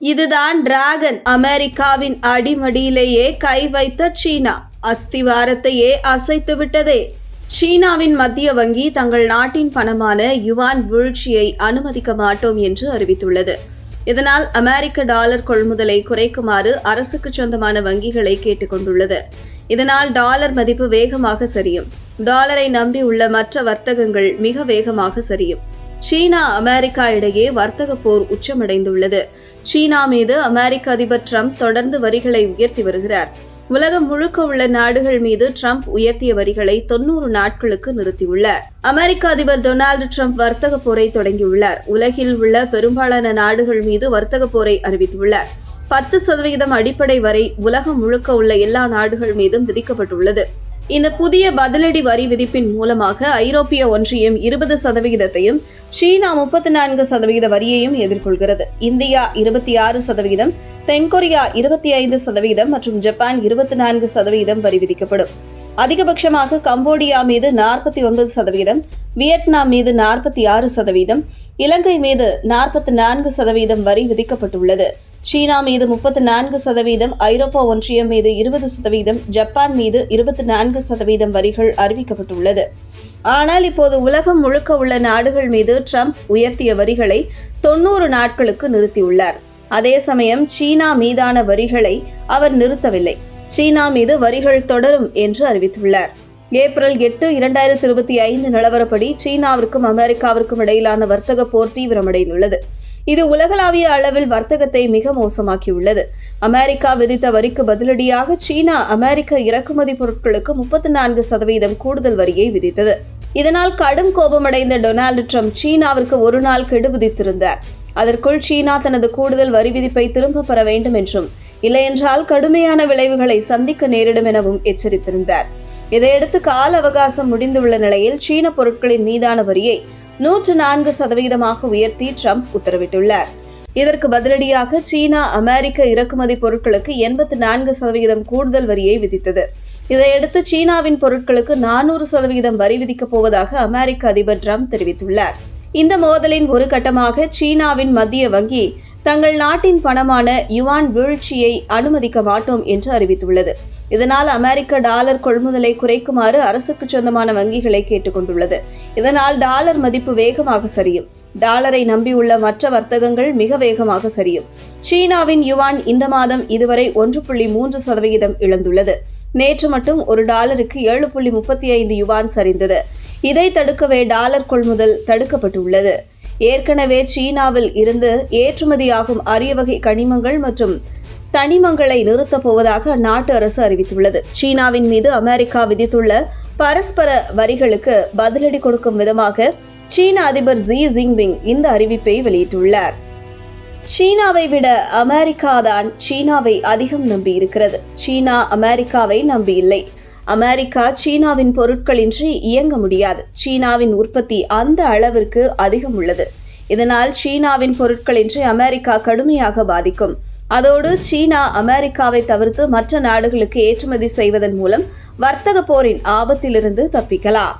இதுதான் டிராகன் அமெரிக்காவின் அடிமடியிலேயே கை வைத்த சீனா. அஸ்திவாரத்தையே அசைத்து விட்டதே. சீனாவின் மத்திய வங்கி தங்கள் நாட்டின் பணமான யுவான் வீழ்ச்சியை அனுமதிக்க மாட்டோம் என்று அறிவித்துள்ளது. இதனால் அமெரிக்க டாலர் கொள்முதலை குறைக்குமாறு அரசுக்கு சொந்தமான வங்கிகளை கேட்டுக்கொண்டுள்ளது இதனால் டாலர் மதிப்பு வேகமாக சரியும். டாலரை நம்பி உள்ள மற்ற வர்த்தகங்கள் மிக வேகமாக சரியும். சீனா அமெரிக்கா இடையே வர்த்தக போர் உச்சமடைந்துள்ளது. சீனா மீது அமெரிக்க அதிபர் ட்ரம்ப் தொடர்ந்து வரிகளை உயர்த்தி வருகிறார். உலகம் முழுக்க உள்ள நாடுகள் மீது ட்ரம்ப் உயர்த்திய வரிகளை தொன்னூறு நாட்களுக்கு நிறுத்தியுள்ளார். அமெரிக்க அதிபர் டொனால்டு ட்ரம்ப் வர்த்தக போரை தொடங்கியுள்ளார். உலகில் உள்ள பெரும்பாலான நாடுகள் மீது வர்த்தக போரை அறிவித்துள்ளார். பத்து சதவிகிதம் அடிப்படை வரை உலகம் முழுக்க உள்ள எல்லா நாடுகள் மீதும் விதிக்கப்பட்டுள்ளது. இந்த புதிய பதிலடி வரி விதிப்பின் மூலமாக ஐரோப்பிய ஒன்றியம் இருபது சதவிகிதத்தையும் சீனா முப்பத்தி நான்கு சதவிகித வரியையும் எதிர்கொள்கிறது. இந்தியா இருபத்தி ஆறு சதவிகிதம் தென்கொரியா இருபத்தி ஐந்து சதவிகிதம் மற்றும் ஜப்பான் இருபத்தி நான்கு சதவிகிதம் வரி விதிக்கப்படும். அதிகபட்சமாக கம்போடியா மீது நாற்பத்தி ஒன்பது சதவீதம் வியட்நாம் மீது நாற்பத்தி ஆறு சதவீதம் இலங்கை மீது நாற்பத்தி நான்கு சதவீதம் வரி விதிக்கப்பட்டுள்ளது. சீனா மீது முப்பத்தி நான்கு சதவீதம் ஐரோப்பா ஒன்றியம் மீது இருபது சதவீதம் ஜப்பான் மீது இருபத்தி நான்கு சதவீதம் வரிகள் அறிவிக்கப்பட்டுள்ளது. ஆனால் இப்போது உலகம் முழுக்க உள்ள நாடுகள் மீது ட்ரம்ப் உயர்த்திய வரிகளை தொன்னூறு நாட்களுக்கு நிறுத்தியுள்ளார். அதே சமயம் சீனா மீதான வரிகளை அவர் நிறுத்தவில்லை. சீனா மீது வரிகள் தொடரும் என்று அறிவித்துள்ளார். ஏப்ரல் எட்டு இரண்டாயிரத்தி இருபத்தி ஐந்து நிலவரப்படி சீனாவிற்கும் அமெரிக்காவிற்கும் இடையிலான வர்த்தக போர் தீவிரமடைந்துள்ளது. இது உலகளாவிய அளவில் வர்த்தகத்தை மிக மோசமாக்கியுள்ளது. அமெரிக்கா விதித்த வரிக்கு பதிலடியாக சீனா அமெரிக்க இறக்குமதி பொருட்களுக்கு முப்பத்தி நான்கு சதவீதம் கூடுதல் வரியை விதித்தது. இதனால் கடும் கோபமடைந்த டொனால்டு ட்ரம்ப் சீனாவிற்கு ஒரு நாள் கெடு விதித்திருந்தார். அதற்குள் சீனா தனது கூடுதல் வரி விதிப்பை திரும்பப் பெற வேண்டும் என்றும் இல்லையென்றால் கடுமையான விளைவுகளை சந்திக்க நேரிடும் எனவும் எச்சரித்திருந்தார். இதையடுத்து கால அவகாசம் முடிந்துள்ள நிலையில் சீன பொருட்களின் மீதான வரியை நூற்று நான்கு சதவீதமாக உயர்த்தி ட்ரம்ப் உத்தரவிட்டுள்ளார். இதற்கு பதிலடியாக சீனா அமெரிக்க இறக்குமதி பொருட்களுக்கு எண்பத்தி நான்கு சதவீதம் கூடுதல் வரியை விதித்தது. இதையடுத்து சீனாவின் பொருட்களுக்கு நானூறு சதவீதம் வரி விதிக்கப் போவதாக அமெரிக்க அதிபர் ட்ரம்ப் தெரிவித்துள்ளார். இந்த மோதலின் ஒரு கட்டமாக சீனாவின் மத்திய வங்கி தங்கள் நாட்டின் பணமான யுவான் வீழ்ச்சியை அனுமதிக்க மாட்டோம் என்று அறிவித்துள்ளது. இதனால் அமெரிக்க டாலர் கொள்முதலை குறைக்குமாறு அரசுக்கு சொந்தமான வங்கிகளை கேட்டுக்கொண்டுள்ளது இதனால் டாலர் மதிப்பு வேகமாக சரியும். டாலரை நம்பியுள்ள மற்ற வர்த்தகங்கள் மிக வேகமாக சரியும். சீனாவின் யுவான் இந்த மாதம் இதுவரை ஒன்று புள்ளி மூன்று சதவிகிதம் இழந்துள்ளது. நேற்று மட்டும் ஒரு டாலருக்கு ஏழு புள்ளி முப்பத்தி ஐந்து யுவான் சரிந்தது. இதை தடுக்கவே டாலர் கொள்முதல் தடுக்கப்பட்டுள்ளது. ஏற்கனவே சீனாவில் இருந்து ஏற்றுமதியாகும் அரிய வகை கனிமங்கள் மற்றும் தனிமங்களை நிறுத்தப் போவதாக அந்நாட்டு அரசு அறிவித்துள்ளது. சீனாவின் மீது அமெரிக்கா விதித்துள்ள பரஸ்பர வரிகளுக்கு பதிலடி கொடுக்கும் விதமாக சீன அதிபர் ஜி ஜின்பிங் இந்த அறிவிப்பை வெளியிட்டுள்ளார். சீனாவை விட அமெரிக்கா தான் சீனாவை அதிகம் நம்பியிருக்கிறது. சீனா அமெரிக்காவை நம்பியில்லை. அமெரிக்கா சீனாவின் பொருட்களின்றி இயங்க முடியாது. சீனாவின் உற்பத்தி அந்த அளவிற்கு அதிகம் உள்ளது. இதனால் சீனாவின் பொருட்களின்றி அமெரிக்கா கடுமையாக பாதிக்கும். அதோடு சீனா அமெரிக்காவை தவிர்த்து மற்ற நாடுகளுக்கு ஏற்றுமதி செய்வதன் மூலம் வர்த்தக போரின் ஆபத்திலிருந்து தப்பிக்கலாம்.